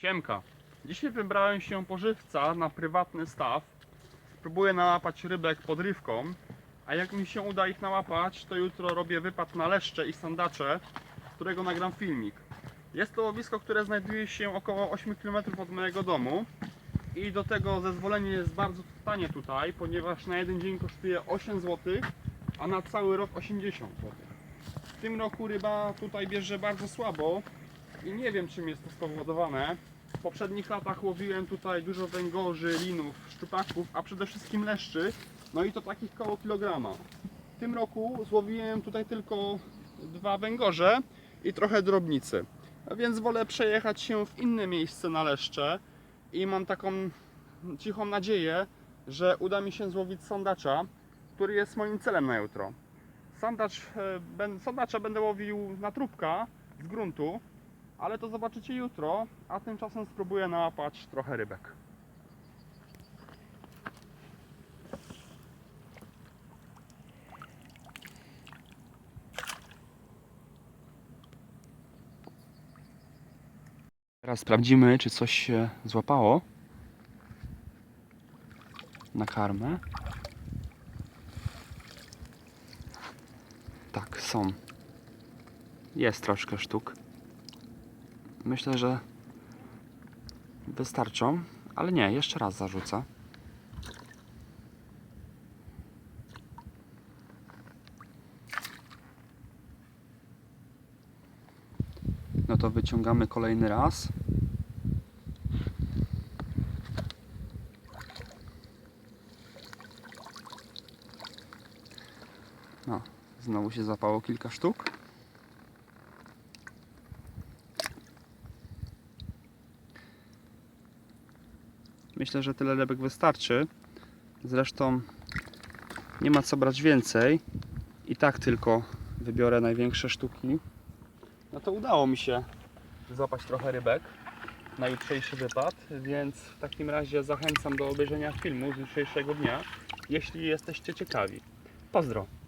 Siemka. Dzisiaj wybrałem się po żywca na prywatny staw. Próbuję nałapać rybek podrywką, a jak mi się uda ich nałapać, to jutro robię wypad na leszcze i sandacze, z którego nagram filmik. Jest to łowisko, które znajduje się około 8 km od mojego domu i do tego zezwolenie jest bardzo tanie tutaj, ponieważ na jeden dzień kosztuje 8 zł, a na cały rok 80 zł. W tym roku ryba tutaj bierze bardzo słabo i nie wiem czym jest to spowodowane. W poprzednich latach łowiłem tutaj dużo węgorzy, linów, szczupaków, a przede wszystkim leszczy, no i to takich koło kilograma. W tym roku złowiłem tutaj tylko dwa węgorze i trochę drobnicy. A więc wolę przejechać się w inne miejsce na leszcze i mam taką cichą nadzieję, że uda mi się złowić sandacza, który jest moim celem na jutro. Sandacz, e, sandacza będę łowił na trubka z gruntu, ale to zobaczycie jutro, a tymczasem spróbuję nałapać trochę rybek. Teraz sprawdzimy, czy coś się złapało na karmę. Tak, są. Jest troszkę sztuk. Myślę, że wystarczą, ale nie, jeszcze raz zarzucę. No to wyciągamy kolejny raz. No, znowu się zapało kilka sztuk. Myślę, że tyle lebek wystarczy. Zresztą nie ma co brać więcej. I tak tylko wybiorę największe sztuki. No to udało mi się złapać trochę rybek na jutrzejszy wypad, więc w takim razie zachęcam do obejrzenia filmu z jutrzejszego dnia, jeśli jesteście ciekawi. Pozdro!